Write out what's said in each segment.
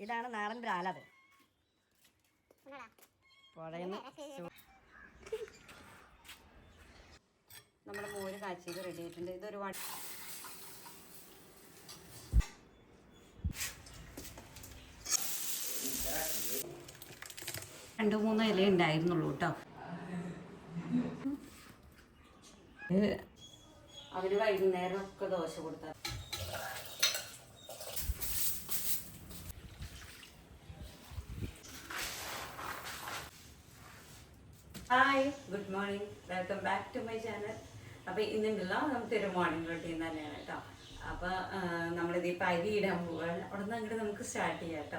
ഇതാണ് നാടൻ ബ്രാലത്. പുഴയുന്ന നമ്മുടെ മോര് കാച്ചിയത് റെഡി ആയിട്ടുണ്ട്. ഇതൊരു വ- രണ്ട് മൂന്ന് ഇല ഉണ്ടായിരുന്നുള്ളൂ കേട്ടോ. അവർ വൈകുന്നേരം ഒക്കെ ദോശ കൊടുത്ത hi good morning welcome back to my channel അപ്പോൾ ഇന്നുണ്ടല്ലോ നമുക്കൊരു മോർണിംഗ് റൊട്ടീൻ തന്നെയാണ് കേട്ടോ അപ്പോൾ നമ്മളിത് ഇപ്പം അരി ഇടാൻ പോവുകയാണ് അവിടെ നിന്ന് അങ്ങോട്ട് നമുക്ക് സ്റ്റാർട്ട് ചെയ്യാം കേട്ടോ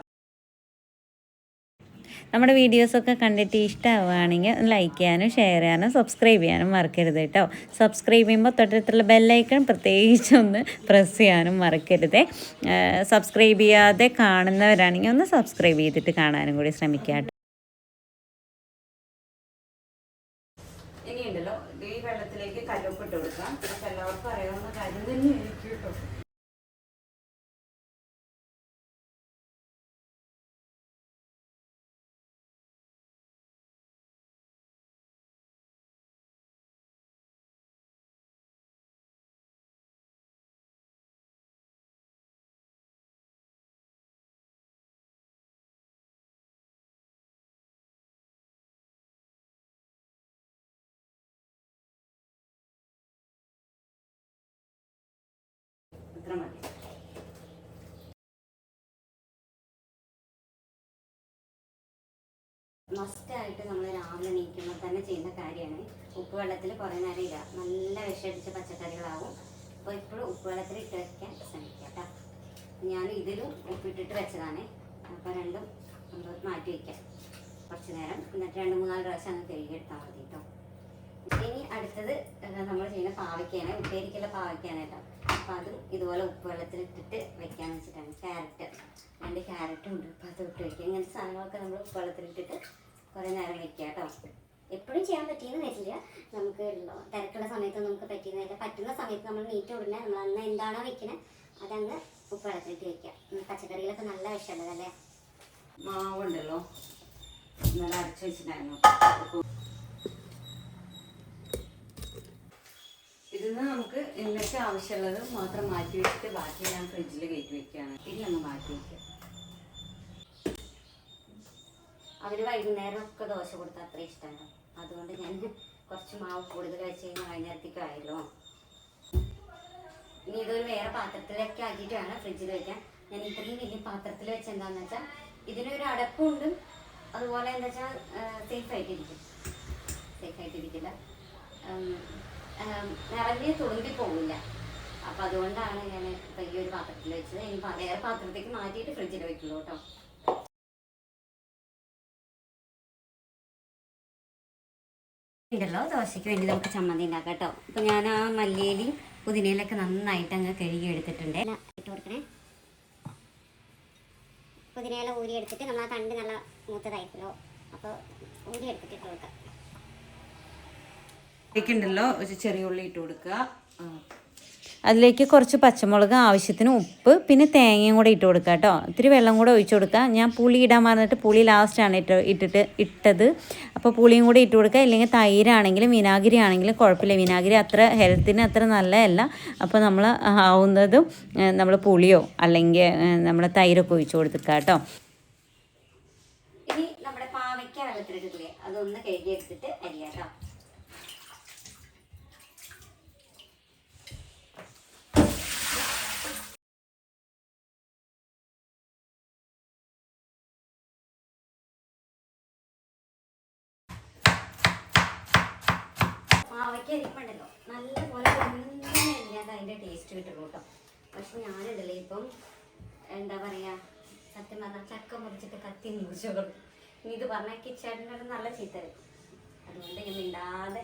നമ്മുടെ വീഡിയോസൊക്കെ കണ്ടിട്ട് ഇഷ്ടമാവുകയാണെങ്കിൽ ലൈക്ക് ചെയ്യാനും ഷെയർ ചെയ്യാനും സബ്സ്ക്രൈബ് ചെയ്യാനും മറക്കരുത് കേട്ടോ സബ്സ്ക്രൈബ് ചെയ്യുമ്പോൾ തൊട്ടടുത്തുള്ള ബെല്ലൈക്കൺ പ്രത്യേകിച്ച് ഒന്ന് പ്രസ് ചെയ്യാനും മറക്കരുത്. സബ്സ്ക്രൈബ് ചെയ്യാതെ കാണുന്നവരാണെങ്കിൽ ഒന്ന് സബ്സ്ക്രൈബ് ചെയ്തിട്ട് കാണാനും കൂടി ശ്രമിക്കുക ഇത്ര മതി. മസ്റ്റായിട്ട് നമ്മൾ രാവിലെ എണീക്കുമ്പോൾ തന്നെ ചെയ്യുന്ന കാര്യമാണ്. ഉപ്പുവെള്ളത്തിൽ കുറേ നേരം ഇടുക. നല്ല വിഷമടിച്ച പച്ചക്കറികളാവും. അപ്പോൾ ഇപ്പോഴും ഉപ്പുവെള്ളത്തിൽ ഇട്ട് വയ്ക്കാൻ ശ്രമിക്കുക കേട്ടോ ഞാൻ ഇതിലും ഉപ്പിട്ടിട്ട് വെച്ചതാണ്. അപ്പോൾ രണ്ടും നമ്മൾ മാറ്റി വയ്ക്കാം കുറച്ച് നേരം. എന്നിട്ട് രണ്ട് മൂന്നാൽ പ്രാവശ്യം അങ്ങ് കഴുകിയെടുത്താൽ മതി കേട്ടോ ഇനി അടുത്തത് നമ്മൾ ചെയ്യുന്ന പാവയ്ക്കാണ് ഉപ്പേരിക്കുള്ള പാവയ്ക്കാണ് കേട്ടോ അപ്പം അത് ഇതുപോലെ ഉപ്പ് വെള്ളത്തിൽ ഇട്ടിട്ട് വെക്കാന്ന് വെച്ചിട്ടാണ്. ക്യാരറ്റ് രണ്ട് ക്യാരറ്റും ഉണ്ട്. അപ്പോൾ അത് ഇട്ട് വെക്കുക. ഇങ്ങനത്തെ സാധനങ്ങളൊക്കെ നമ്മൾ ഉപ്പ് വെള്ളത്തിൽ ഇട്ടിട്ട് കുറേ നേരം വെക്കുക കേട്ടോ. എപ്പോഴും ചെയ്യാൻ പറ്റിയെന്ന് വരില്ല. നമുക്ക് തിരക്കുള്ള സമയത്ത് നമുക്ക് പറ്റിയെന്ന് വരില്ല. പറ്റുന്ന സമയത്ത് നമ്മൾ നീറ്റ് ഉടനെ നമ്മൾ അന്ന് എന്താണോ വെക്കുന്നത് അതങ്ങ് ഉപ്പ് വെള്ളത്തിലിട്ട് വെക്കുക. പച്ചക്കറികളൊക്കെ നല്ല വിഷമുള്ളതല്ലേ മാവുണ്ടല്ലോ. നല്ല അരച്ച് വെച്ചിട്ടായിരുന്നു ഇതിന്ന് നമുക്ക് ഇന്നത്തെ ആവശ്യമുള്ളത് മാത്രം മാറ്റി വെച്ചിട്ട് ബാക്കി ഞാൻ ഫ്രിഡ്ജിൽ കയറ്റി വെക്കുകയാണ്. ഇനി ഒന്ന് മാറ്റി വെക്കുക അവർ വൈകുന്നേരം ഒക്കെ ദോശ കൊടുത്താൽ അത്ര ഇഷ്ടമാണ്. അതുകൊണ്ട് ഞാൻ കുറച്ച് മാവ് കൂടുതൽ വെച്ച് കഴിഞ്ഞാൽ വൈകുന്നേരത്തേക്ക് ആയല്ലോ. ഇനി ഇതൊരു വേറെ പാത്രത്തിലൊക്കെ ആക്കിയിട്ട് വേണം ഫ്രിഡ്ജിൽ വെക്കാൻ. ഞാൻ ഇത്രയും വലിയ പാത്രത്തിൽ വെച്ച് എന്താണെന്ന് വെച്ചാൽ ഇതിനൊരു അടപ്പുണ്ട്. അതുപോലെ എന്താ വെച്ചാൽ സേഫ് ആയിട്ടിരിക്കും. സേഫ് ആയിട്ടിരിക്കില്ല. നിറഞ്ഞ് തുളുമ്പി പോകില്ല അപ്പം അതുകൊണ്ടാണ് ഞാൻ ഇപ്പം ഈ ഒരു പാത്രത്തിൽ വെച്ചത്. ഇനി വേറെ പാത്രത്തേക്ക് മാറ്റിയിട്ട് ഫ്രിഡ്ജിൽ വെക്കുള്ളൂ കേട്ടോ. ഉണ്ടല്ലോ ദോശയ്ക്ക് വേണ്ടി നമുക്ക് ചമ്മന്തി ഉണ്ടാക്കാം കേട്ടോ. അപ്പം ഞാൻ ആ മല്ലിയിലും പുതിനയിലൊക്കെ നന്നായിട്ട് അങ്ങ് കഴുകി എടുത്തിട്ടുണ്ട്. ഇട്ട് കൊടുക്കണേ. പുതിനയില ഊരി എടുത്തിട്ട് നമ്മൾ ആ തണ്ട് നല്ല മൂത്തതായിരിക്കുമല്ലോ അപ്പോൾ ഊരി എടുത്തിട്ട് ഇട്ട് കൊടുക്കാം. ഉണ്ടല്ലോ ഒരു ചെറിയ ഉള്ളി ഇട്ട് കൊടുക്കുക. അതിലേക്ക് കുറച്ച് പച്ചമുളക് ആവശ്യത്തിന് ഉപ്പ് പിന്നെ തേങ്ങയും കൂടെ ഇട്ട് കൊടുക്കുക കേട്ടോ. ഇത്തിരി വെള്ളം കൂടെ ഒഴിച്ചു കൊടുക്കുക. ഞാൻ പുളി ഇടാൻ മറന്നിട്ട് പുളി ലാസ്റ്റാണ് ഇട്ട് ഇട്ടിട്ട് ഇട്ടത്. അപ്പോൾ പുളിയും കൂടെ ഇട്ട് കൊടുക്കുക. ഇല്ലെങ്കിൽ തൈരാണെങ്കിലും വിനാഗിരി ആണെങ്കിലും കുഴപ്പമില്ല. വിനാഗിരി അത്ര ഹെൽത്തിന് അത്ര നല്ലതല്ല. അപ്പോൾ നമ്മൾ ആവുന്നതും നമ്മൾ പുളിയോ അല്ലെങ്കിൽ നമ്മൾ തൈരൊക്കെ ഒഴിച്ചു കൊടുക്കുക കേട്ടോ. ഇനി നമ്മുടെ പാവയ്ക്ക വെള്ളത്തിലിട്ടില്ലേ അതൊന്ന് കഴുകി എടുത്തിട്ട് അരിയാം കേട്ടോ പാവയ്ക്ക അരിപ്പുണ്ടല്ലോ. നല്ലപോലെ ഇല്ലാതെ അതിന്റെ ടേസ്റ്റ് കിട്ടുള്ളൂ കേട്ടോ. പക്ഷെ ഞാനുണ്ടല്ലോ ഇപ്പം എന്താ പറയാ സത്യം പറഞ്ഞാൽ ചക്ക മുറിച്ചിട്ട് കത്തി മുറിച്ചോളും. ഇനി ഇത് പറഞ്ഞാൽ കിച്ചേട്ടന്റെ നല്ല ചീത്ത അതുകൊണ്ട് ഞാൻ മിണ്ടാതെ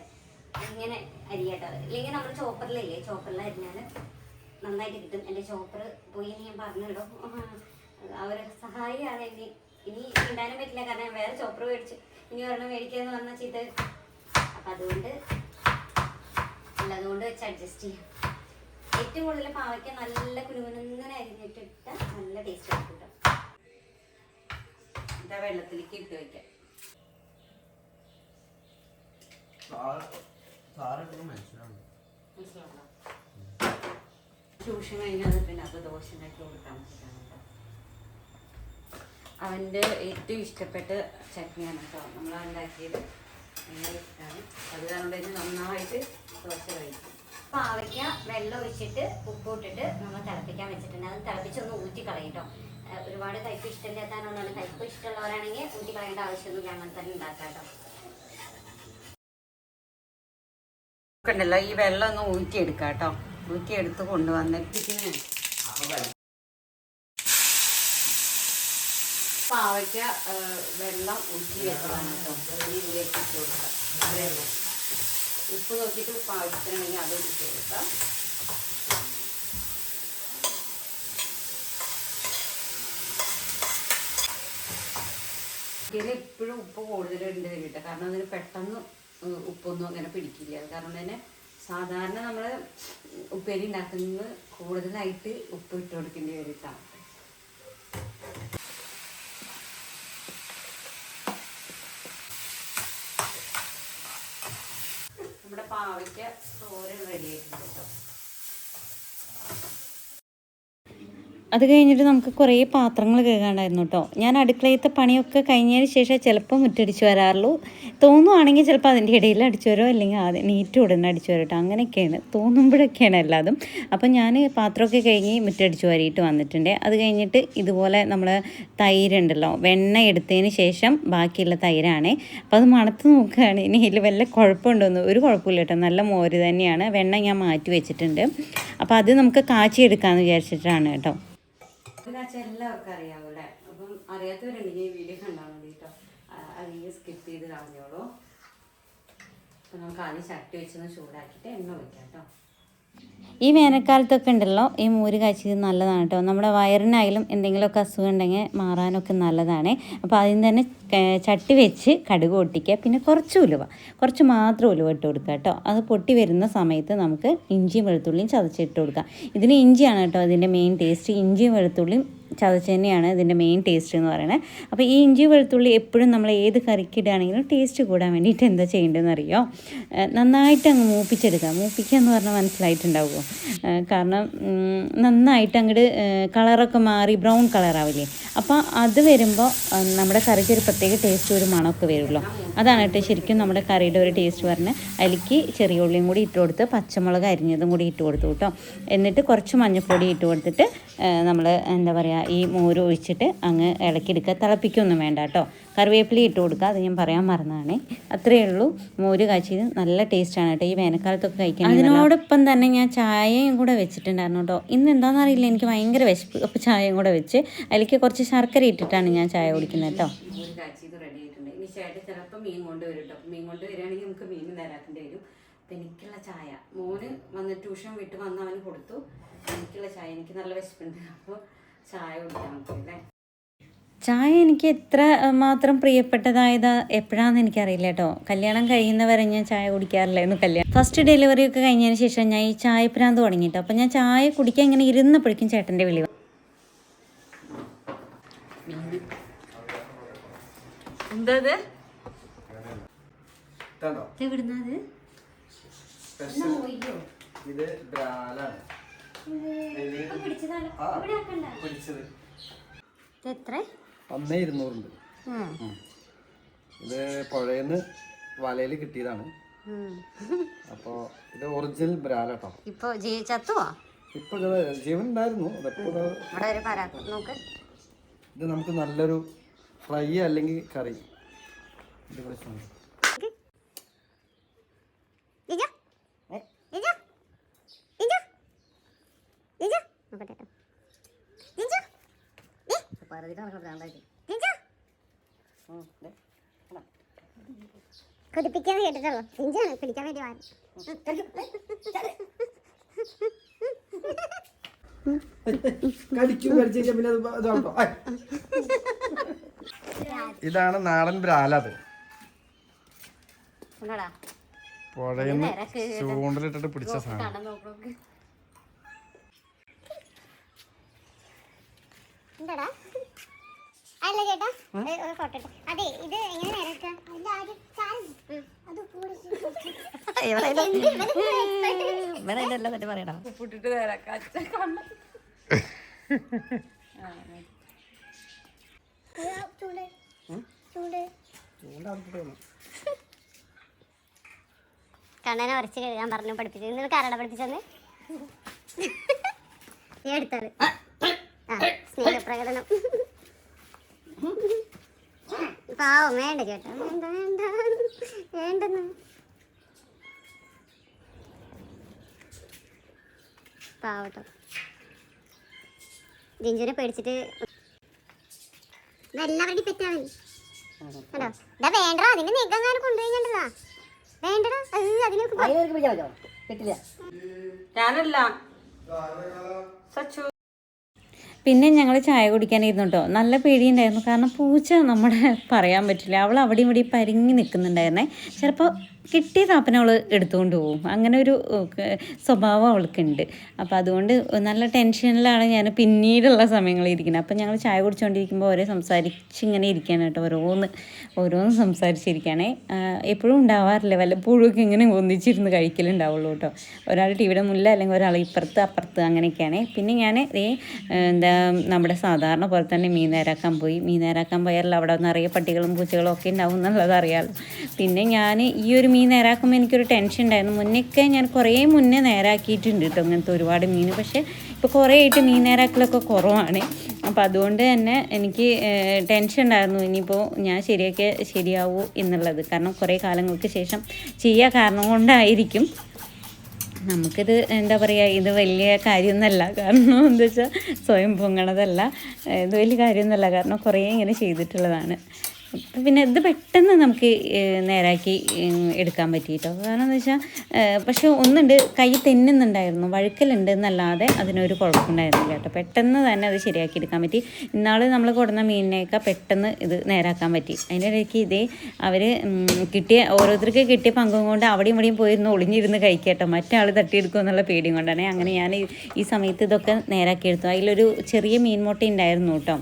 ഇങ്ങനെ അരിയട്ടോ. ഇല്ലെങ്കിൽ നമ്മൾ ചോപ്പറിലില്ലേ ചോപ്പറിൽ അരിഞ്ഞാൽ നന്നായിട്ട് കിട്ടും. എന്റെ ചോപ്പർ പോയി എന്ന് ഞാൻ പറഞ്ഞിടും അവരെ സഹായിയാണ് ഇനി. ഇനി മിണ്ടാനും പറ്റില്ല. കാരണം വേറെ ചോപ്പർ മേടിച്ച് ഇനി ഒരെണ്ണം മേടിക്കാന്ന് പറഞ്ഞാൽ ചീത്ത അപ്പം അതുകൊണ്ട് അല്ല അതുകൊണ്ട് വെച്ച് അഡ്ജസ്റ്റ് ചെയ്യാം. ഏറ്റവും കൂടുതൽ പാവയ്ക്ക നല്ല കുനുകുനുങ്ങനെ അരിഞ്ഞിട്ടിട്ട് നല്ല ടേസ്റ്റ് ആയിരിക്കും കേട്ടോ. ഇതാ വെള്ളത്തിലേക്ക് ഇട്ട് മനസ്സിലാവുണ്ടോ ട്യൂഷൻ കഴിഞ്ഞാൽ പിന്നെ അത് ദോശ ഉണ്ടാക്കി കൊടുക്കാൻ പറ്റില്ല അവന്റെ ഏറ്റവും ഇഷ്ടപ്പെട്ട ചട്നിയാണ് കേട്ടോ നമ്മൾ ഉണ്ടാക്കിയത് ഭയങ്കര ഇഷ്ടമാണ് അത് കാരണം തന്നെ നന്നായിട്ട് ദോശ കഴിക്കും പാവയ്ക്ക വെള്ളം ഒഴിച്ചിട്ട് ഉപ്പ് ഇട്ടിട്ട് നമ്മൾ തിളപ്പിക്കാൻ വെച്ചിട്ടുണ്ട്. അത് തിളപ്പിച്ചൊന്ന് ഊറ്റി കളയട്ടോ ഒരുപാട് കയ്പ്പ് ഇഷ്ടമില്ലാത്തതുകൊണ്ടാണ് കയ്പ്പ് ഇഷ്ടമുള്ളവരാണെങ്കിൽ ഊറ്റി കളയേണ്ട ആവശ്യമൊന്നുമില്ല. അങ്ങനെ തന്നെ ഉണ്ടാക്കാം കേട്ടോ ഉണ്ടല്ലോ ഈ വെള്ളം ഒന്ന് ഊറ്റിയെടുക്കാം കേട്ടോ ഊറ്റിയെടുത്ത് കൊണ്ടുവന്നിട്ട് പാവയ്ക്ക വെള്ളം ഊറ്റി വെക്കണം കേട്ടോ. ഇതിലേക്ക് ഇട്ട് കൊടുക്കാം അത്രേ ഉള്ളൂ. ഉപ്പ് നോക്കിയിട്ട് ആവശ്യത്തിനുണ്ടെങ്കിൽ അത് ഇട്ട് കൊടുക്കാം. ഇതിൽ എപ്പോഴും ഉപ്പ് കൂടുതലുണ്ട് കേട്ടോ. കാരണം അതിന് പെട്ടെന്ന് ഉപ്പൊന്നും അങ്ങനെ പിടിക്കില്ല. കാരണം തന്നെ സാധാരണ നമ്മൾ ഉപ്പേരി ഉണ്ടാക്കുന്നത് കൂടുതലായിട്ട് ഉപ്പ് ഇട്ട് കൊടുക്കേണ്ടി വരും കേട്ടോ. നമ്മുടെ പാവയ്ക്ക തോരൻ റെഡി ആയിട്ടുണ്ട് കേട്ടോ അത് കഴിഞ്ഞിട്ട് നമുക്ക് കുറേ പാത്രങ്ങൾ കഴുകാണ്ടായിരുന്നു കേട്ടോ. ഞാൻ അടുക്കളയത്തെ പണിയൊക്കെ കഴിഞ്ഞതിന് ശേഷം ചിലപ്പോൾ മുറ്റടിച്ച് വരാറുള്ളൂ. തോന്നുവാണെങ്കിൽ ചിലപ്പോൾ അതിന്റെ ഇടയിൽ അടിച്ചു വരോ അല്ലെങ്കിൽ അത് നീറ്റ് ഉടനെ അടിച്ചു വരും കേട്ടോ. അങ്ങനെയൊക്കെയാണ്. തോന്നുമ്പോഴൊക്കെയാണ് എല്ലാതും. അപ്പം ഞാൻ പാത്രമൊക്കെ കഴിഞ്ഞ് മുറ്റടിച്ച് വരിയിട്ട് വന്നിട്ടുണ്ട്. അത് കഴിഞ്ഞിട്ട് ഇതുപോലെ നമ്മൾ തൈരുണ്ടല്ലോ. വെണ്ണ എടുത്തതിന് ശേഷം ബാക്കിയുള്ള തൈരാണ്. അപ്പോൾ അത് മണത്ത് നോക്കുകയാണ്. ഇനി ഇതിൽ വല്ല കുഴപ്പമുണ്ടോന്ന്. ഒരു കുഴപ്പമില്ല കേട്ടോ. നല്ല മോര് തന്നെയാണ്. വെണ്ണ ഞാൻ മാറ്റി വെച്ചിട്ടുണ്ട്. അപ്പോൾ അത് നമുക്ക് കാച്ചി കാച്ചിയെടുക്കാമെന്ന് വിചാരിച്ചിട്ടാണ് കേട്ടോ. ഇതിനകത്ത് എല്ലാവർക്കും അറിയാവൂല്ലേ അപ്പം അറിയാത്തവരുണ്ടെങ്കിൽ ഈ വീഡിയോ കണ്ടാൽ മതി കേട്ടോ അല്ലെങ്കിൽ സ്കിപ്പ് ചെയ്ത് കളഞ്ഞോളൂ. അപ്പം നമുക്ക് ആദ്യം ചട്ടി വെച്ചൊന്ന് ചൂടാക്കിയിട്ട് എണ്ണ ഒഴിക്കാം കേട്ടോ ഈ വേനൽക്കാലത്തൊക്കെ ഉണ്ടല്ലോ ഈ മൂര് കാച്ചിയത് നല്ലതാണ് കേട്ടോ നമ്മുടെ വയറിനായാലും എന്തെങ്കിലുമൊക്കെ അസുഖം ഉണ്ടെങ്കിൽ മാറാനൊക്കെ നല്ലതാണ്. അപ്പോൾ അതിന് തന്നെ ചട്ടി വെച്ച് കടുക് പൊട്ടിക്കുക. പിന്നെ കുറച്ച് ഉലുവ. കുറച്ച് മാത്രം ഉലുവ ഇട്ട് കൊടുക്കുക കേട്ടോ. അത് പൊട്ടി വരുന്ന സമയത്ത് നമുക്ക് ഇഞ്ചിയും വെളുത്തുള്ളിയും ചതച്ചിട്ട് കൊടുക്കാം. ഇതിന് ഇഞ്ചിയാണ് കേട്ടോ അതിന്റെ മെയിൻ ടേസ്റ്റ് ഇഞ്ചിയും വെളുത്തുള്ളിയും ചതച്ച് തന്നെയാണ് ഇതിന്റെ മെയിൻ ടേസ്റ്റ് എന്ന് പറയുന്നത് അപ്പോൾ ഈ ഇഞ്ചി വെളുത്തുള്ളി എപ്പോഴും നമ്മൾ ഏത് കറിക്ക് ഇടുകയാണെങ്കിലും ടേസ്റ്റ് കൂടാൻ വേണ്ടിയിട്ട് എന്താ ചെയ്യേണ്ടതെന്ന് അറിയോ നന്നായിട്ട് അങ്ങ് മൂപ്പിച്ചെടുക്കുക. മൂപ്പിക്കുക എന്ന് പറഞ്ഞാൽ മനസ്സിലായിട്ടുണ്ടാവുമോ? കാരണം നന്നായിട്ട് അങ്ങോട്ട് കളറൊക്കെ മാറി ബ്രൗൺ കളറാവില്ലേ അപ്പോൾ അത് വരുമ്പോൾ നമ്മുടെ കറിക്ക് ഒരു പ്രത്യേക ടേസ്റ്റ് ഒരു മണമൊക്കെ വരുമല്ലോ. അതാണ് കേട്ടോ ശരിക്കും നമ്മുടെ കറിയുടെ ഒരു ടേസ്റ്റ് പറഞ്ഞ് അതിലേക്ക് ചെറിയ ഉള്ളിയും കൂടി ഇട്ട് കൊടുത്ത് പച്ചമുളക് അരിഞ്ഞതും കൂടി ഇട്ട് കൊടുത്തു കേട്ടോ. എന്നിട്ട് കുറച്ച് മഞ്ഞൾപ്പൊടി ഇട്ട് കൊടുത്തിട്ട് നമ്മൾ എന്താ പറയുക ഈ മോര് ഒഴിച്ചിട്ട് അങ്ങ് ഇളക്കിയെടുക്കുക. തിളപ്പിക്കൊന്നും വേണ്ട കേട്ടോ. കറിവേപ്പില ഇട്ട് കൊടുക്കുക. അത് ഞാൻ പറയാൻ മറന്നതാണ്. അത്രയേ ഉള്ളൂ. മോര് കാച്ചിയത് നല്ല ടേസ്റ്റാണ് കേട്ടോ. ഈ വേനൽക്കാലത്തൊക്കെ കഴിക്കാൻ അതിനോടൊപ്പം തന്നെ ഞാൻ ചായയും കൂടെ വെച്ചിട്ടുണ്ടായിരുന്നു കേട്ടോ. ഇന്ന് എന്താണെന്ന് അറിയില്ല എനിക്ക് ഭയങ്കര വിശപ്പ്. അപ്പോൾ ചായയും കൂടെ വെച്ച് അതിലേക്ക് കുറച്ച് ശർക്കര ഇട്ടിട്ടാണ് ഞാൻ ചായ കുടിക്കുന്നത് കേട്ടോ. ചേട്ടൻ ചിലപ്പോൾ മീൻ കൊണ്ടുവരും കേട്ടോ മീൻ കൊണ്ടുവരികയാണെങ്കിൽ നമുക്ക് മീൻ നേരാക്കേണ്ടി വരും. അപ്പം എനിക്കുള്ള ചായ. മോന് വന്ന് ട്യൂഷൻ വിട്ട് വന്ന് അവന് കൊടുത്തു. എനിക്കുള്ള ചായ. എനിക്ക് നല്ല വിശപ്പുണ്ട്. അപ്പോൾ ചായ കുടിക്കാൻ നമുക്ക് ചായ എനിക്ക് എത്ര മാത്രം പ്രിയപ്പെട്ടതായത് എപ്പോഴാണെന്ന് എനിക്കറിയില്ല കേട്ടോ കല്യാണം കഴിയുന്നവരെ ഞാൻ ചായ കുടിക്കാറില്ലായിരുന്നു കല്യാണം ഫസ്റ്റ് ഡെലിവറി ഒക്കെ കഴിഞ്ഞതിന് ശേഷം ഞാൻ ഈ ചായ പ്രാന്ത് തുടങ്ങിയിട്ടോ അപ്പം ഞാൻ ചായ കുടിക്കാൻ ഇങ്ങനെ ഇരുന്നപ്പോഴേക്കും ചേട്ടന്റെ വിളി വന്നു. എന്താ ഇത്? എവിടുന്നത് സ്പെഷ്യൽ ഇത് ബ്രാലാണ്. ഇരുന്നൂറുണ്ട്. ഇത് പുഴയിന്ന് വലയിൽ കിട്ടിയതാണ്. അപ്പോൾ ഇത് ഒറിജിനൽ ബ്രാലാട്ടോ. ഇപ്പൊ ചത്തുവാ? ഇപ്പൊ ജീവൻ ഉണ്ടായിരുന്നു. ഇത് നമുക്ക് നല്ലൊരു ഫ്രൈ അല്ലെങ്കിൽ കറി. ഇത് പ്രശ്നം കൊതിപ്പിക്കാൻ കേട്ടിട്ടുള്ളൂ. ഇഞ്ചാണ് പിടിക്കാൻ വേണ്ടി വാങ്ങി കടിക്കും കടിച്ചു കഴിഞ്ഞാൽ പിന്നെ അത് ഇതാവട്ടോ. ഇതാണ് നാടൻ ബ്രാലത് പുഴയിന്ന് ചൂണ്ടലിട്ടിട്ട് പിടിച്ച സാധനം. അല്ല ചേട്ടാ. ഒരു ഫോട്ടോ അതെ ഇത് എങ്ങനെ കണ്ണനെ ഉറച്ച് കഴുകാൻ പറഞ്ഞു പഠിപ്പിച്ചു. നിങ്ങൾ കരട പഠിപ്പിച്ചെന്ന് നീ എടുത്തത്. ആ സ്നേഹപ്രകടനം. പാവം വേണ്ട ചേട്ടാ. വേണ്ട വേണ്ട വേണ്ടെന്ന്. പാവട്ടോ. ജിഞ്ചുനെ പേടിച്ചിട്ട്. എല്ലാവരുടെയും പെറ്റാണ് ഇതാ വേണ്ടടാ അതിന്റെ നെഗങ്ങാനും കൊണ്ടുപോയിണ്ടല്ലോ വേണ്ടടാ അത് അതിനൊക്കെ ഞാനല്ല. സച്ചു. പിന്നെ ഞങ്ങൾ ചായ കുടിക്കാനിരുന്നു കേട്ടോ നല്ല പേടിയുണ്ടായിരുന്നു. കാരണം പൂച്ച നമ്മുടെ പറയാൻ പറ്റില്ല. അവൾ അവിടെ ഇവിടെ പരിങ്ങി നിൽക്കുന്നുണ്ടായിരുന്നേ. ചിലപ്പോൾ കിട്ടിയ താപ്പന അവൾ എടുത്തുകൊണ്ട് പോകും അങ്ങനെ ഒരു സ്വഭാവം അവൾക്കുണ്ട്. അപ്പോൾ അതുകൊണ്ട് നല്ല ടെൻഷനിലാണ് ഞാൻ പിന്നീടുള്ള സമയങ്ങളിൽ ഇരിക്കുന്നത്. അപ്പോൾ ഞങ്ങൾ ചായ കുടിച്ചുകൊണ്ടിരിക്കുമ്പോൾ ഓരോ സംസാരിച്ച് ഇങ്ങനെ ഇരിക്കുകയാണ് കേട്ടോ. ഓരോന്ന് ഓരോന്ന് സംസാരിച്ചിരിക്കുകയാണേ. എപ്പോഴും ഉണ്ടാവാറില്ല? വല്ലപ്പോഴും ഒക്കെ ഇങ്ങനെ ഒന്നിച്ചിരുന്ന് കഴിക്കലുണ്ടാവുള്ളൂ കേട്ടോ. ഒരാൾ ടിവിയുടെ മുല്ല അല്ലെങ്കിൽ ഒരാൾ ഇപ്പുറത്ത് അപ്പുറത്ത് അങ്ങനെയൊക്കെയാണ്. പിന്നെ ഞാൻ ഈ എന്താ നമ്മുടെ സാധാരണ പോലെ തന്നെ മീൻ നേരാക്കാൻ പോയി. മീൻ നേരാക്കാൻ പോയാൽ അവിടെ നിറയെ പട്ടികളും പൂച്ചകളും ഒക്കെ ഉണ്ടാവും എന്നുള്ളത് അറിയാമല്ലോ പിന്നെ ഞാൻ ഈ ഒരു മീൻ നേരാക്കുമ്പോൾ എനിക്കൊരു ടെൻഷൻ ഉണ്ടായിരുന്നു. മുന്നേക്കെ ഞാൻ കുറേ മുന്നേ നേരാക്കിയിട്ടുണ്ട് കേട്ടോ അങ്ങനത്തെ ഒരുപാട് മീൻ. പക്ഷേ ഇപ്പോൾ കുറേ ആയിട്ട് മീൻ നേരാക്കലൊക്കെ കുറവാണ്. അപ്പോൾ അതുകൊണ്ട് തന്നെ എനിക്ക് ടെൻഷൻ ഉണ്ടായിരുന്നു. ഇനിയിപ്പോൾ ഞാൻ ശരിയൊക്കെ ശരിയാവൂ എന്നുള്ളത്. കാരണം കുറേ കാലങ്ങൾക്ക് ശേഷം ചെയ്യാൻ കാരണം കൊണ്ടായിരിക്കും. നമുക്കിത് എന്താ പറയുക ഇത് വലിയ കാര്യമൊന്നുമല്ല കാരണം എന്താ വെച്ചാൽ സ്വയം പൊങ്ങണതല്ല. ഇത് വലിയ കാര്യമൊന്നുമല്ല കാരണം കുറേ ഇങ്ങനെ ചെയ്തിട്ടുള്ളതാണ്. പിന്നെ ഇത് പെട്ടെന്ന് നമുക്ക് നേരാക്കി എടുക്കാൻ പറ്റിയിട്ടോ? കാരണം എന്താ വെച്ചാൽ പക്ഷെ ഒന്നുണ്ട് കൈ തെന്നുന്നുണ്ടായിരുന്നു വഴുക്കലുണ്ട് എന്നല്ലാതെ അതിനൊരു കുഴപ്പമുണ്ടായിരുന്നില്ല കേട്ടോ. പെട്ടെന്ന് തന്നെ അത് ശരിയാക്കി എടുക്കാൻ പറ്റി. ഇന്നാൾ നമ്മൾ കൊടുന്ന മീനിനെയൊക്കെ പെട്ടെന്ന് ഇത് നേരാക്കാൻ പറ്റി. അതിന്റെ ഇടയ്ക്ക് ഇതേ അവർ കിട്ടിയ ഓരോരുത്തർക്ക് കിട്ടിയ പങ്കും കൊണ്ട് അവിടെയും ഇവിടെയും പോയിരുന്ന് ഒളിഞ്ഞിരുന്ന് കഴിക്കട്ടോ മറ്റാൾ ആൾ തട്ടിയെടുക്കും എന്നുള്ള പേടിയും കൊണ്ടാണ്. അങ്ങനെ ഞാൻ ഈ- സമയത്ത് ഇതൊക്കെ നേരാക്കി എടുത്തു. അതിലൊരു ചെറിയ മീൻ മുട്ട ഉണ്ടായിരുന്നു കേട്ടോ.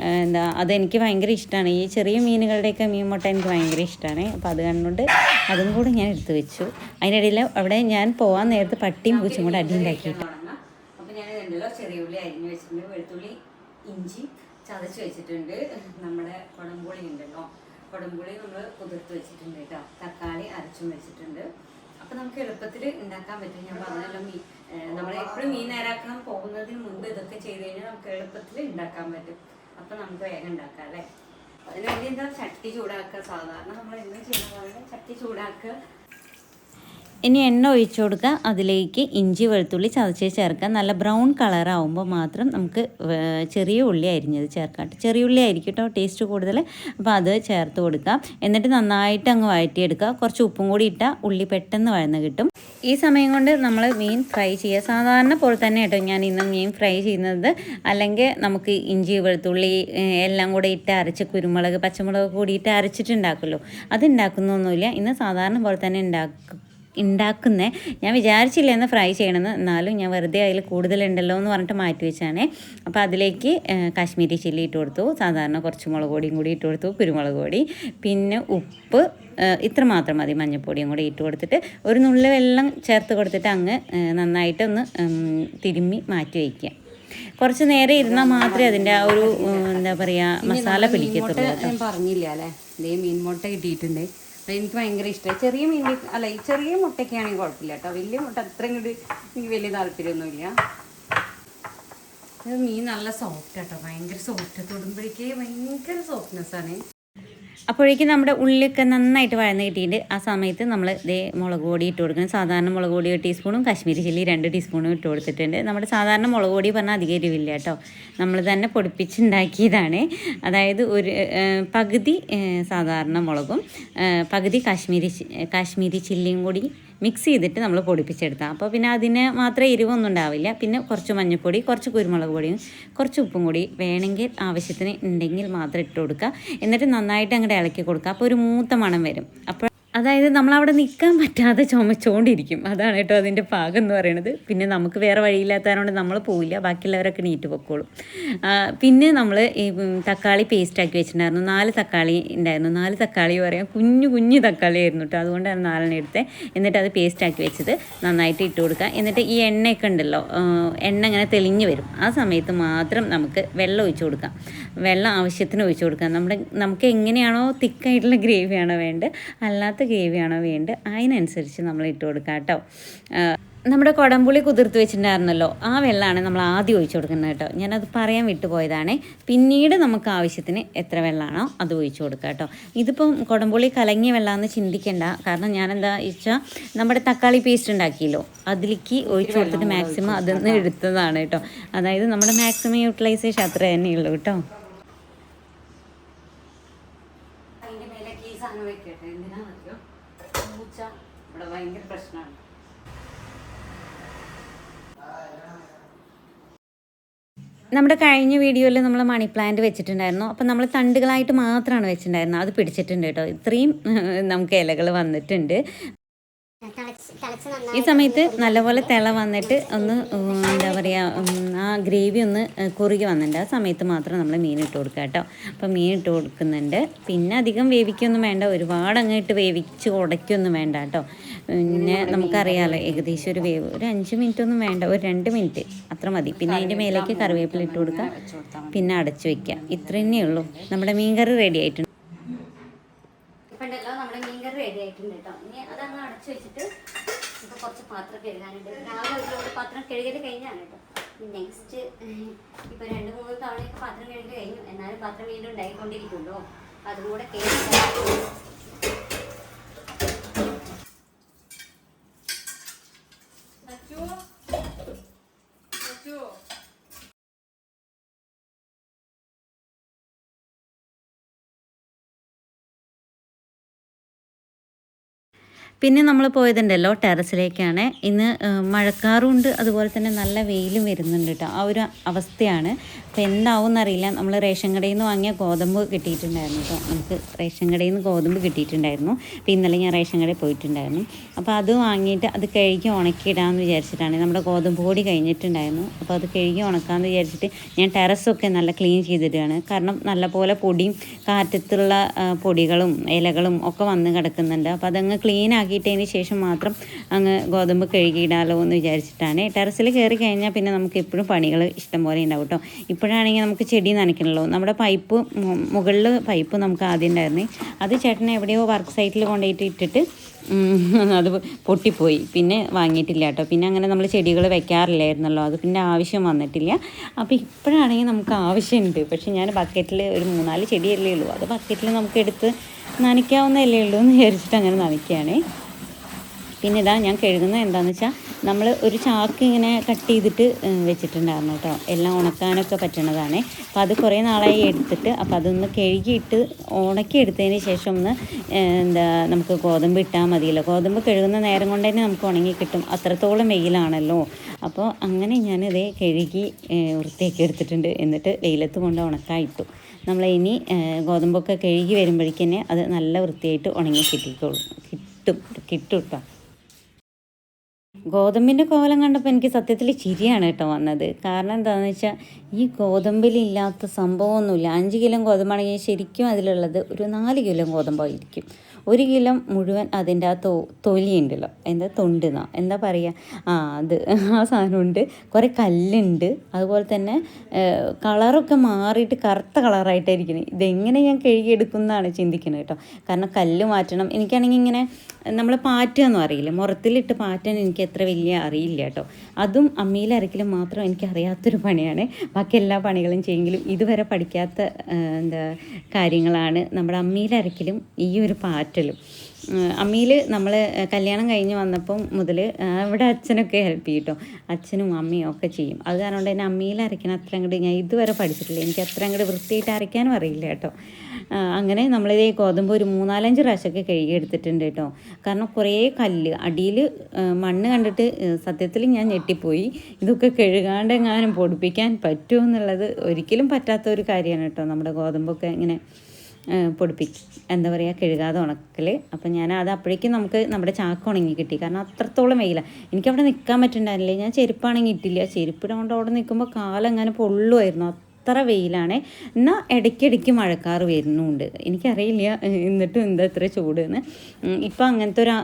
എന്താ അതെനിക്ക് ഭയങ്കര ഇഷ്ടമാണ് ഈ ചെറിയ മീനുകളുടെയൊക്കെ മീൻ മുട്ട എനിക്ക് ഭയങ്കര ഇഷ്ടമാണ് അപ്പോൾ അത് കണ്ടുകൊണ്ട് അതും കൂടെ ഞാൻ എടുത്തു വെച്ചു. അതിനിടയിൽ അവിടെ ഞാൻ പോകാൻ നേരത്ത് പട്ടിയും പൂച്ചും കൂടെ അടി ഉണ്ടാക്കിയിട്ട്. തുടങ്ങാം അപ്പോൾ ഞാൻ രണ്ടല്ലോ ചെറിയ ഉള്ളി അരിഞ്ഞ് വെച്ചിട്ടുണ്ട്. വെളുത്തുള്ളി ഇഞ്ചി ചതച്ച് വെച്ചിട്ടുണ്ട്. നമ്മുടെ കുടംപുളി ഉണ്ടല്ലോ. കുടംപുളി നമ്മൾ കുതിർത്ത് വെച്ചിട്ടുണ്ട് കേട്ടോ. തക്കാളി അരച്ചും വെച്ചിട്ടുണ്ട്. അപ്പോൾ നമുക്ക് എളുപ്പത്തിൽ ഉണ്ടാക്കാൻ പറ്റും. ഞാൻ പറഞ്ഞല്ലോ മീൻ നമ്മൾ എപ്പോഴും മീൻ നേരാക്കാൻ പോകുന്നതിന് മുമ്പ് ഇതൊക്കെ ചെയ്ത് കഴിഞ്ഞാൽ നമുക്ക് എളുപ്പത്തിൽ ഉണ്ടാക്കാൻ പറ്റും. അപ്പോൾ നമുക്ക് വേഗം ഉണ്ടാക്കാം അല്ലേ? അതിനുവേണ്ടി എന്താ ചട്ടി ചൂടാക്കുക? സാധാരണ നമ്മൾ എന്നും ചെയ്യുന്ന പോലെ ചട്ടി ചൂടാക്കുക. ഇനി എണ്ണ ഒഴിച്ചു കൊടുക്കുക. അതിലേക്ക് ഇഞ്ചി വെളുത്തുള്ളി ചതച്ച് ചേർക്കുക. നല്ല ബ്രൗൺ കളറാവുമ്പോൾ മാത്രം നമുക്ക് ചെറിയ ഉള്ളി അരിഞ്ഞത് ചേർക്കാം ചെറിയ ഉള്ളി ആയിരിക്കും കേട്ടോ ടേസ്റ്റ് കൂടുതൽ. അപ്പോൾ അത് ചേർത്ത് കൊടുക്കുക എന്നിട്ട് നന്നായിട്ട് അങ്ങ് വഴറ്റിയെടുക്കുക. കുറച്ച് ഉപ്പും കൂടി ഇട്ടാൽ ഉള്ളി പെട്ടെന്ന് വഴന്ന് കിട്ടും. ഈ സമയം കൊണ്ട് നമ്മൾ മീൻ ഫ്രൈ ചെയ്യുക. സാധാരണ പോലെ തന്നെ കേട്ടോ ഞാൻ ഇന്ന് മീൻ ഫ്രൈ ചെയ്യുന്നത്. അല്ലെങ്കിൽ നമുക്ക് ഇഞ്ചി വെളുത്തുള്ളി എല്ലാം കൂടെ ഇട്ട് അരച്ച് കുരുമുളക് പച്ചമുളക് കൂടി ഇട്ട് അരച്ചിട്ടുണ്ടാക്കുമല്ലോ. അത് ഉണ്ടാക്കുന്നൊന്നുമില്ല. ഇന്ന് സാധാരണ പോലെ തന്നെ ഉണ്ടാക്കും ഉണ്ടാക്കുന്നേ. ഞാൻ വിചാരിച്ചില്ല എന്ന് ഫ്രൈ ചെയ്യണമെന്ന്. എന്നാലും ഞാൻ വെറുതെ അതിൽ കൂടുതലുണ്ടല്ലോ എന്ന് പറഞ്ഞിട്ട് മാറ്റി വെച്ചാണേ. അപ്പോൾ അതിലേക്ക് കാശ്മീരി ചില്ലി ഇട്ട് കൊടുത്തു. സാധാരണ കുറച്ച് മുളക് പൊടിയും കൂടി ഇട്ട് കൊടുത്തു കുരുമുളക് പൊടി. പിന്നെ ഉപ്പ് ഇത്ര മാത്രം മതി. മഞ്ഞൾപ്പൊടിയും കൂടി ഇട്ട് കൊടുത്തിട്ട് ഒരു നുള്ളി വെള്ളം ചേർത്ത് കൊടുത്തിട്ട് അങ്ങ് നന്നായിട്ടൊന്ന് തിരുമ്മി മാറ്റി വയ്ക്കുക കുറച്ച് നേരം ഇരുന്നാൽ മാത്രമേ അതിന്റെ ആ ഒരു എന്താ പറയുക മസാല പിടിക്കത്തുള്ളൂ പറഞ്ഞില്ല അല്ലേ? മീൻ മുട്ട കിട്ടിയിട്ടുണ്ട്. എനിക്ക് ഭയങ്കര ഇഷ്ടമായി ചെറിയ മീൻ അല്ല ഈ ചെറിയ മുട്ടയ്ക്കാണെങ്കിൽ കുഴപ്പമില്ല കേട്ടോ. വലിയ മുട്ട അത്രയും കൂടി എനിക്ക് വലിയ താല്പര്യമൊന്നുമില്ല. ഇത് മീൻ നല്ല സോഫ്റ്റ് കേട്ടോ ഭയങ്കര സോഫ്റ്റ് തൊടുമ്പോഴേക്കേ ഭയങ്കര സോഫ്റ്റ്നെസ് ആണ്. അപ്പോഴേക്കും നമ്മുടെ ഉള്ളിയൊക്കെ നന്നായിട്ട് വഴന്ന് കിട്ടിയിട്ട് ആ സമയത്ത് നമ്മൾ ഇതേ മുളക് പൊടി ഇട്ട് കൊടുക്കണം. സാധാരണ മുളക് പൊടി ഒരു ടീസ്പൂണും കാശ്മീരി ചില്ലി രണ്ട് ടീസ്പൂണും ഇട്ട് കൊടുത്തിട്ടുണ്ട്. നമ്മുടെ സാധാരണ മുളക് പൊടി പറഞ്ഞാൽ അധികം എരിവില്ല കേട്ടോ. നമ്മൾ തന്നെ പൊടിപ്പിച്ചുണ്ടാക്കിയതാണ്. അതായത് ഒരു പകുതി സാധാരണ മുളകും പകുതി കാശ്മീരി കാശ്മീരി ചില്ലിയും കൂടി മിക്സ് ചെയ്തിട്ട് നമ്മൾ പൊടിപ്പിച്ചെടുത്താൽ അപ്പോൾ പിന്നെ അതിന് മാത്രമേ എരിവൊന്നും ഉണ്ടാവില്ല. പിന്നെ കുറച്ച് മഞ്ഞൾപ്പൊടി കുറച്ച് കുരുമുളക് പൊടിയും കുറച്ച് ഉപ്പും കൂടി വേണമെങ്കിൽ ആവശ്യത്തിന് ഉണ്ടെങ്കിൽ മാത്രം ഇട്ട് കൊടുക്കുക. എന്നിട്ട് നന്നായിട്ട് അങ്ങോട്ട് ഇളക്കി കൊടുക്കുക. അപ്പോൾ ഒരു മൂത്ത മണം വരും. അപ്പോൾ അതായത് നമ്മളവിടെ നിൽക്കാൻ പറ്റാതെ ചുമച്ചുകൊണ്ടിരിക്കും അതാണ് കേട്ടോ അതിന്റെ ഭാഗം എന്ന് പറയുന്നത് പിന്നെ നമുക്ക് വേറെ വഴിയില്ലാത്തതുകൊണ്ട് നമ്മൾ പോവില്ല. ബാക്കിയുള്ളവരൊക്കെ നീറ്റ് പൊക്കോളും. പിന്നെ നമ്മൾ ഈ തക്കാളി പേസ്റ്റാക്കി വെച്ചിട്ടുണ്ടായിരുന്നു. നാല് തക്കാളി ഉണ്ടായിരുന്നു. നാല് തക്കാളി പറയാം കുഞ്ഞു കുഞ്ഞു തക്കാളി ആയിരുന്നു കേട്ടോ. അതുകൊണ്ടാണ് നാലെണ്ണം എടുത്തത് എന്നിട്ട് അത് പേസ്റ്റാക്കി വെച്ചത് നന്നായിട്ട് ഇട്ട് കൊടുക്കുക. എന്നിട്ട് ഈ എണ്ണയൊക്കെ ഉണ്ടല്ലോ എണ്ണ ഇങ്ങനെ തെളിഞ്ഞ് വരും. ആ സമയത്ത് മാത്രം നമുക്ക് വെള്ളം ഒഴിച്ച് കൊടുക്കാം വെള്ളം ആവശ്യത്തിന് ഒഴിച്ചു കൊടുക്കാം നമ്മുടെ നമുക്ക് എങ്ങനെയാണോ തിക്കായിട്ടുള്ള ഗ്രേവിയാണോ വേണ്ടത്. അല്ലാത്ത ഗ്രേവിയാണോ വേണ്ടത്? അതിനനുസരിച്ച് നമ്മൾ ഇട്ട് കൊടുക്കാം കേട്ടോ. നമ്മുടെ കുടംപുളി കുതിർത്ത് വെച്ചിട്ടുണ്ടായിരുന്നല്ലോ. ആ വെള്ളമാണ് നമ്മൾ ആദ്യം ഒഴിച്ചു കൊടുക്കുന്നത് കേട്ടോ. ഞാനത് പറയാൻ വിട്ടുപോയതാണേ. പിന്നീട് നമുക്ക് ആവശ്യത്തിന് എത്ര വെള്ളമാണോ അത് ഒഴിച്ചു കൊടുക്കുക കേട്ടോ. ഇതിപ്പം കുടംപുളി കലങ്ങിയ വെള്ളമാണെന്ന് ചിന്തിക്കേണ്ട. കാരണം ഞാനെന്താ വെച്ചാൽ നമ്മുടെ തക്കാളി പേസ്റ്റ് ഉണ്ടാക്കിയല്ലോ. അതിലേക്ക് ഒഴിച്ചു കൊടുത്തിട്ട് മാക്സിമം അതിൽ നിന്ന് എടുത്തതാണ് കേട്ടോ. അതായത് നമ്മുടെ മാക്സിമം യൂട്ടിലൈസേഷൻ അത്ര തന്നെയുള്ളൂ കേട്ടോ അതിന്റെ മേലേക്ക് ഈ സാധനം വെക്കട്ടെ എന്തിനാ അറിയോ പൂച്ച ഇവിടെ ഭയങ്കര പ്രശ്നമാണ് നമ്മുടെ കഴിഞ്ഞ വീഡിയോയിൽ നമ്മൾ മണി പ്ലാന്റ് വെച്ചിട്ടുണ്ടായിരുന്നു. അപ്പം നമ്മൾ തണ്ടുകളായിട്ട് മാത്രമാണ് വെച്ചിട്ടുണ്ടായിരുന്നത്. അത് പിടിച്ചിട്ടുണ്ട് കേട്ടോ. ഇത്രയും നമുക്ക് ഇലകൾ വന്നിട്ടുണ്ട്. ഈ സമയത്ത് നല്ലപോലെ തിള വന്നിട്ട് ഒന്ന് എന്താ പറയുക ആ ഗ്രേവി ഒന്ന് കുറുകി വന്നിട്ടുണ്ട്. ആ സമയത്ത് മാത്രം നമ്മൾ മീൻ ഇട്ട് കൊടുക്കുക കേട്ടോ. അപ്പം മീൻ ഇട്ട് കൊടുക്കുന്നുണ്ട്. പിന്നെ അധികം വേവിക്കൊന്നും വേണ്ട. ഒരുപാട് അങ്ങോട്ട് വേവിച്ച് ഉടയ്ക്കൊന്നും വേണ്ട കേട്ടോ. പിന്നെ നമുക്കറിയാമല്ലോ ഏകദേശം ഒരു വേവ് ഒരു അഞ്ച് മിനിറ്റ് ഒന്നും വേണ്ട ഒരു രണ്ട് മിനിറ്റ് അത്ര മതി. പിന്നെ അതിന്റെ മേലേക്ക് കറിവേപ്പില ഇട്ട് കൊടുക്കാം. പിന്നെ അടച്ചു വെക്കുക ഇത്ര തന്നെയുള്ളൂ നമ്മുടെ മീൻ കറി റെഡി ആയിട്ടുണ്ട്. റെഡി ആയിട്ടുണ്ട് കേട്ടോ. ഇനി അതങ്ങ് അടച്ചു വെച്ചിട്ട് കുറച്ച് പാത്രം കഴുകാനുണ്ട് രാവിലെ പാത്രം കഴുകൽ കഴിഞ്ഞാണ് കേട്ടോ. നെക്സ്റ്റ് ഇപ്പൊ രണ്ട് മൂന്ന് തവണയൊക്കെ പാത്രം കഴുകി കഴിഞ്ഞു. എന്നാലും പാത്രം വീണ്ടും ഉണ്ടായിക്കൊണ്ടിരിക്കുമല്ലോ. അതും കൂടെ കേൾക്കാം പിന്നെ നമ്മൾ പോയതുണ്ടല്ലോ ടെറസിലേക്കാണ്. ഇന്ന് മഴക്കാറുണ്ട് അതുപോലെ തന്നെ നല്ല വെയിലും വരുന്നുണ്ട് കേട്ടോ ആ ഒരു അവസ്ഥയാണ്. അപ്പോൾ എന്താവും എന്നറിയില്ല നമ്മൾ റേഷൻ കടയിൽ നിന്ന് വാങ്ങിയ ഗോതമ്പ് കിട്ടിയിട്ടുണ്ടായിരുന്നു കേട്ടോ നമുക്ക് റേഷൻ കടയിൽ നിന്ന് ഗോതമ്പ് കിട്ടിയിട്ടുണ്ടായിരുന്നു. അപ്പോൾ ഇന്നലെ ഞാൻ റേഷൻ കടയിൽ പോയിട്ടുണ്ടായിരുന്നു. അപ്പോൾ അത് വാങ്ങിയിട്ട് അത് കഴുകി ഉണക്കിയിടാമെന്ന് വിചാരിച്ചിട്ടാണ്. നമ്മുടെ ഗോതമ്പ് പൊടി കഴിഞ്ഞിട്ടുണ്ടായിരുന്നു. അപ്പോൾ അത് കഴുകി ഉണക്കാമെന്ന് വിചാരിച്ചിട്ട് ഞാൻ ടെറസൊക്കെ നല്ല ക്ലീൻ ചെയ്തിടുകയാണ്. കാരണം നല്ലപോലെ പൊടിയും കാറ്റത്തുള്ള പൊടികളും ഇലകളും ഒക്കെ വന്ന് കിടക്കുന്നുണ്ട്. അപ്പോൾ അതങ്ങ് ക്ലീൻ ആക്കിയിട്ടതിന് ശേഷം മാത്രം അങ്ങ് ഗോതമ്പ് കഴുകിയിടാലോ എന്ന് വിചാരിച്ചിട്ടാണ്. ടെറസിൽ കയറി കഴിഞ്ഞാൽ പിന്നെ നമുക്ക് എപ്പോഴും പണികൾ ഇഷ്ടം പോലെ ഉണ്ടാവും കേട്ടോ ഇപ്പോഴാണെങ്കിൽ നമുക്ക് ചെടി നനയ്ക്കണല്ലോ. നമ്മുടെ പൈപ്പ് മുകളിൽ പൈപ്പ് നമുക്ക് ആദ്യം ഉണ്ടായിരുന്നേ. അത് ചേട്ടൻ എവിടെയോ വർക്ക് സൈറ്റിൽ കൊണ്ടുപോയിട്ട് ഇട്ടിട്ട് അത് പൊട്ടിപ്പോയി. പിന്നെ വാങ്ങിയിട്ടില്ല കേട്ടോ പിന്നെ അങ്ങനെ നമ്മൾ ചെടികൾ വെക്കാറില്ലായിരുന്നല്ലോ. അത് പിന്നെ ആവശ്യം വന്നിട്ടില്ല. അപ്പോൾ ഇപ്പോഴാണെങ്കിൽ നമുക്ക് ആവശ്യമുണ്ട് പക്ഷേ ഞാൻ ബക്കറ്റിൽ ഒരു മൂന്നാൽ ചെടിയല്ലേ ഉള്ളൂ. അത് ബക്കറ്റിൽ നമുക്ക് എടുത്ത് നനയ്ക്കാവുന്നതല്ലേ ഉള്ളൂ എന്ന് വിചാരിച്ചിട്ട് അങ്ങനെ നനയ്ക്കുകയാണേ പിന്നെ ഇതാ ഞാൻ കഴുകുന്നത് എന്താണെന്ന് വെച്ചാൽ നമ്മൾ ഒരു ചാക്ക് ഇങ്ങനെ കട്ട് ചെയ്തിട്ട് വെച്ചിട്ടുണ്ടായിരുന്നു കേട്ടോ. എല്ലാം ഉണക്കാനൊക്കെ പറ്റണതാണ്. അപ്പോൾ അത് കുറേ നാളായി എടുത്തിട്ട് അപ്പോൾ അതൊന്ന് കഴുകിയിട്ട് ഉണക്കി എടുത്തതിന് ശേഷം ഒന്ന് എന്താ നമുക്ക് ഗോതമ്പ് ഇട്ടാൽ മതിയല്ലോ. ഗോതമ്പ് കഴുകുന്ന നേരം കൊണ്ട് തന്നെ നമുക്ക് ഉണങ്ങി കിട്ടും. അത്രത്തോളം വെയിലാണല്ലോ. അപ്പോൾ അങ്ങനെ ഞാനിതേ കഴുകി വൃത്തിയാക്കി എടുത്തിട്ടുണ്ട്. എന്നിട്ട് വെയിലത്ത് കൊണ്ട് ഉണക്കായിട്ടു നമ്മൾ ഇനി ഗോതമ്പൊക്കെ കഴുകി വരുമ്പോഴേക്കന്നെ അത് നല്ല വൃത്തിയായിട്ട് ഉണങ്ങി കിട്ടിക്കോളും. കിട്ടും. കിട്ടും കേട്ടോ ഗോതമ്പിന്റെ കോലം കണ്ടപ്പോൾ എനിക്ക് സത്യത്തിൽ ചിരിയാണ് കേട്ടോ വന്നത്. കാരണം എന്താണെന്ന് വെച്ചാൽ ഈ ഗോതമ്പിലില്ലാത്ത സംഭവമൊന്നുമില്ല. അഞ്ച് കിലോ ഗോതമ്പാണെങ്കിൽ ശരിക്കും അതിലുള്ളത് ഒരു നാല് കിലോ ഗോതമ്പായിരിക്കും. ഒരു കിലോ മുഴുവൻ അതിന്റെ ആ തൊ തൊലിയുണ്ടല്ലോ. എന്താ തൊണ്ടെന്നാ എന്താ പറയുക ആ അത് ആ സാധനമുണ്ട്. കുറേ കല്ലുണ്ട്. അതുപോലെ തന്നെ കളറൊക്കെ മാറിയിട്ട് കറുത്ത കളറായിട്ടായിരിക്കണേ. ഇതെങ്ങനെ ഞാൻ കഴുകിയെടുക്കുന്നതാണ് ചിന്തിക്കുന്നത് കേട്ടോ. കാരണം കല്ല് മാറ്റണം. എനിക്കാണെങ്കിൽ ഇങ്ങനെ നമ്മൾ പാറ്റുകയെന്നും അറിയില്ല മുറത്തിലിട്ട് പാറ്റാൻ എനിക്ക് എത്ര വലിയ അറിയില്ല കേട്ടോ അതും അമ്മിയിൽ അരക്കലും മാത്രം എനിക്ക് അറിയാത്തൊരു പണിയാണ്. ബാക്കി എല്ലാ പണികളും ചെയ്യെങ്കിലും ഇതുവരെ പഠിക്കാത്ത എന്താ കാര്യങ്ങളാണ് നമ്മുടെ അമ്മിയിൽ അരക്കലും ഈ ഒരു പാറ്റലും. അമ്മിയിൽ നമ്മൾ കല്യാണം കഴിഞ്ഞ് വന്നപ്പം മുതൽ ഇവിടെ അച്ഛനൊക്കെ ഹെൽപ്പ് ചെയ്യും കേട്ടോ അച്ഛനും അമ്മയും ഒക്കെ ചെയ്യും. അത് കാരണം കൊണ്ട് തന്നെ അമ്മിയിൽ അരയ്ക്കണം അത്ര അങ്ങോട്ട് ഞാൻ ഇതുവരെ പഠിച്ചിട്ടില്ല. എനിക്ക് അത്ര അങ്ങോട്ട് വൃത്തിയായിട്ട് അരയ്ക്കാനും അറിയില്ല കേട്ടോ അങ്ങനെ നമ്മളിതേ ഗോതമ്പ് ഒരു മൂന്നാലഞ്ച് പ്രാവശ്യമൊക്കെ കഴുകി എടുത്തിട്ടുണ്ട് കേട്ടോ കാരണം കുറേ കല്ല് അടിയിൽ മണ്ണ് കണ്ടിട്ട് സത്യത്തിൽ ഞാൻ ഞെട്ടിപ്പോയി. ഇതൊക്കെ കഴുകാണ്ട് എങ്ങാനും പൊടിപ്പിക്കാൻ പറ്റുമോ എന്നുള്ളത് ഒരിക്കലും പറ്റാത്ത ഒരു കാര്യമാണ് കേട്ടോ നമ്മുടെ ഗോതമ്പൊക്കെ ഇങ്ങനെ. പൊടിപ്പി എന്താ പറയുക കഴുകാതെ ഉണക്കൽ അപ്പം ഞാൻ അത് അപ്പോഴേക്കും നമുക്ക് നമ്മുടെ ചാക്ക് ഉണങ്ങി കിട്ടി. കാരണം അത്രത്തോളം വെയിലാണ് എനിക്കവിടെ നിൽക്കാൻ പറ്റുന്നുണ്ടായിരുന്നില്ല ഞാൻ ചെരുപ്പാണെങ്കിൽ ഇട്ടില്ല. ചെരുപ്പിടാണ്ട് അവിടെ നിൽക്കുമ്പോൾ കാലങ്ങനെ പൊള്ളുമായിരുന്നു അത്ര വെയിലാണ്. എന്നാൽ ഇടയ്ക്കിടയ്ക്ക് മഴക്കാറ് വരുന്നുണ്ട്. എനിക്കറിയില്ല എന്നിട്ടും എന്താ ഇത്ര ചൂട് എന്ന് ഇപ്പം അങ്ങനത്തെ ഒരു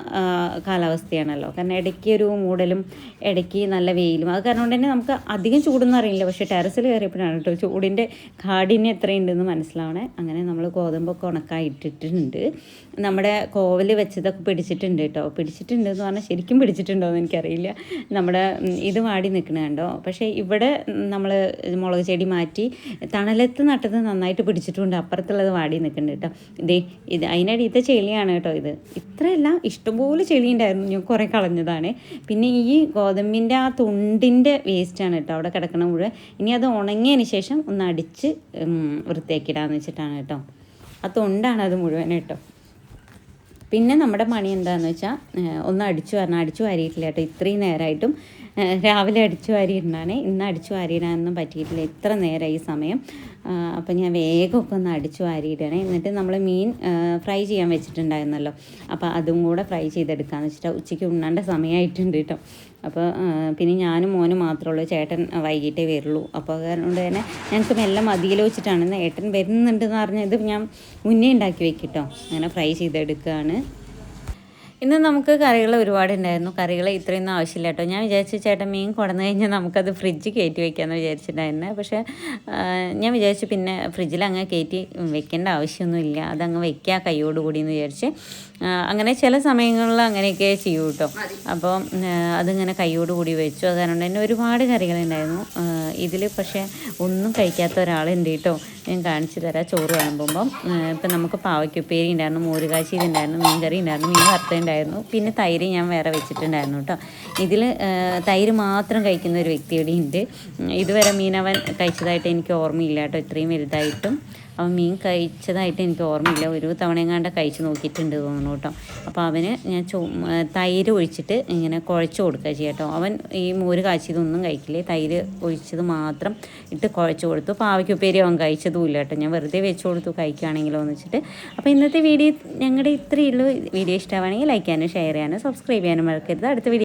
കാലാവസ്ഥയാണല്ലോ. കാരണം ഇടയ്ക്ക് ഒരു മൂടലും ഇടയ്ക്ക് നല്ല വെയിലും. അത് കാരണം കൊണ്ട് തന്നെ നമുക്ക് അധികം ചൂടൊന്നും അറിയില്ല. പക്ഷേ ടെറസിൽ കയറിയപ്പോഴാണ് കേട്ടോ ചൂടിന്റെ കാഠിന്യം എത്രയുണ്ടെന്ന് മനസ്സിലാവണേ. അങ്ങനെ നമ്മൾ ഗോതമ്പൊക്കെ ഉണക്കായിട്ടിട്ടുണ്ട് നമ്മുടെ കോവൽ വെച്ചതൊക്കെ പിടിച്ചിട്ടുണ്ട് കേട്ടോ. പിടിച്ചിട്ടുണ്ട് എന്ന് പറഞ്ഞാൽ ശരിക്കും പിടിച്ചിട്ടുണ്ടോ എന്ന് എനിക്കറിയില്ല. നമ്മുടെ ഇത് വാടി നിൽക്കണ കണ്ടോ? പക്ഷേ ഇവിടെ നമ്മൾ മുളക് ചെടി മാറ്റി തണലത്ത് നട്ടത് നന്നായിട്ട് പിടിച്ചിട്ടുണ്ട്. അപ്പുറത്തുള്ളത് വാടി നിൽക്കുന്നുണ്ട് കേട്ടോ. ഇതേ ഇത് അതിനടിയത്തെ ചെളിയാണ് കേട്ടോ ഇത്. ഇത്രയല്ല ഇഷ്ടംപോലെ ചെളി ഉണ്ടായിരുന്നു ഞാൻ കുറേ കളഞ്ഞതാണ്. പിന്നെ ഈ ഗോതമ്പിന്റെ ആ തുണ്ടിന്റെ വേസ്റ്റാണ് കേട്ടോ അവിടെ കിടക്കണ മുഴുവൻ. ഇനി അത് ഉണങ്ങിയതിന് ശേഷം ഒന്ന് അടിച്ച് വൃത്തിയാക്കിയിടാന്ന് വെച്ചിട്ടാണ് കേട്ടോ. ആ തൊണ്ടാണ് അത് മുഴുവൻ കേട്ടോ. പിന്നെ നമ്മുടെ പണി എന്താണെന്ന് വെച്ചാൽ ഒന്ന് അടിച്ചു വരണം. അടിച്ചു വാരിയിട്ടില്ല കേട്ടോ. ഇത്രയും നേരമായിട്ടും രാവിലെ അടിച്ചു വാരിയിരുന്നാണ് ഇന്ന് അടിച്ചു വാരിയിടാനൊന്നും പറ്റിയിട്ടില്ല. ഇത്ര നേരം ഈ സമയം. അപ്പം ഞാൻ വേഗമൊക്കെ ഒന്ന് അടിച്ചു വാരിയിടണേ. എന്നിട്ട് നമ്മൾ മീൻ ഫ്രൈ ചെയ്യാൻ വെച്ചിട്ടുണ്ടായിരുന്നല്ലോ. അപ്പോൾ അതും കൂടെ ഫ്രൈ ചെയ്തെടുക്കാന്ന് വെച്ചിട്ട് ഉച്ചയ്ക്ക് ഉണ്ണേണ്ട സമയമായിട്ടുണ്ട് കേട്ടോ. അപ്പോൾ പിന്നെ ഞാനും മോനും മാത്രമേ ഉള്ളൂ. ചേട്ടൻ വൈകിട്ടേ വരുള്ളൂ. അപ്പോൾ അതുകൊണ്ട് തന്നെ ഞങ്ങൾക്ക് മെല്ലെ മതിയിൽ വെച്ചിട്ടാണ് ഏട്ടൻ വരുന്നുണ്ടെന്ന് പറഞ്ഞത് ഞാൻ മുന്നേ ഉണ്ടാക്കി വെക്കിട്ടോ അങ്ങനെ ഫ്രൈ ചെയ്തെടുക്കുകയാണ് ഇന്ന് നമുക്ക് കറികൾ ഒരുപാട് ഉണ്ടായിരുന്നു കറികൾ ഇത്രയൊന്നും ആവശ്യമില്ല കേട്ടോ. ഞാൻ വിചാരിച്ചു ചേട്ടൻ മീൻ കൊടന്നു കഴിഞ്ഞാൽ നമുക്കത് ഫ്രിഡ്ജ് കയറ്റി വെക്കാമെന്ന് വിചാരിച്ചിട്ടുണ്ടായിരുന്നു. പക്ഷേ ഞാൻ വിചാരിച്ചു പിന്നെ ഫ്രിഡ്ജിൽ അങ്ങ് കയറ്റി വെക്കേണ്ട ആവശ്യമൊന്നുമില്ല. അതങ്ങ് വെക്കുക കൈയോടുകൂടി എന്ന് വിചാരിച്ച്. അങ്ങനെ ചില സമയങ്ങളിൽ അങ്ങനെയൊക്കെ ചെയ്യൂ കേട്ടോ. അപ്പോൾ അതിങ്ങനെ കൈയോടുകൂടി വെച്ചു. അത് കാരണം തന്നെ ഒരുപാട് കറികളുണ്ടായിരുന്നു. ഇതിൽ പക്ഷേ ഒന്നും കഴിക്കാത്ത ഒരാളുണ്ട് കേട്ടോ. ഞാൻ കാണിച്ചു തരാം. ചോറ് വിളമ്പുമ്പം ഇപ്പം നമുക്ക് പാവയ്ക്കുപ്പേരി ഉണ്ടായിരുന്നു മോരുകാച്ചി ഉണ്ടായിരുന്നു മീൻ കറി ഉണ്ടായിരുന്നു മീൻ വറുത്തുണ്ടായിരുന്നു പിന്നെ തൈര് ഞാൻ വേറെ വെച്ചിട്ടുണ്ടായിരുന്നു കേട്ടോ. ഇതിൽ തൈര് മാത്രം കഴിക്കുന്ന ഒരു വ്യക്തിയുടെ ഉണ്ട് ഇതുവരെ മീനവൻ കഴിച്ചതായിട്ട് എനിക്ക് ഓർമ്മയില്ല കേട്ടോ. ഇത്രയും വലുതായിട്ടും. അവൻ മീൻ കഴിച്ചതായിട്ട് എനിക്ക് ഓർമ്മയില്ല. ഒരു തവണയെങ്ങാണ്ട് കഴിച്ച് നോക്കിയിട്ടുണ്ട് തോന്നുന്നു കേട്ടോ. അപ്പോൾ അവന് ഞാൻ ചോ തൈര് ഒഴിച്ചിട്ട് ഇങ്ങനെ കുഴച്ച് കൊടുക്കുക ചെയ്യട്ടോ അവൻ ഈ മോര് കാച്ചിയതൊന്നും കഴിക്കില്ലേ. തൈര് ഒഴിച്ചത് മാത്രം ഇട്ട് കുഴച്ച് കൊടുത്തു. പാവയ്ക്കുപ്പേരി അവൻ കഴിച്ചതും ഇല്ല കേട്ടോ. ഞാൻ വെറുതെ വെച്ച് കൊടുത്തു കഴിക്കുകയാണെങ്കിലോ എന്ന് വെച്ചിട്ട്. അപ്പോൾ ഇന്നത്തെ വീഡിയോ ഞങ്ങളുടെ ഇത്രയേ ഉള്ളൂ. വീഡിയോ ഇഷ്ടമാണെങ്കിൽ ലൈക്ക് ചെയ്യാനും ഷെയർ ചെയ്യാനും സബ്സ്ക്രൈബ് ചെയ്യാനും മറക്കരുത്. അടുത്ത വീഡിയോ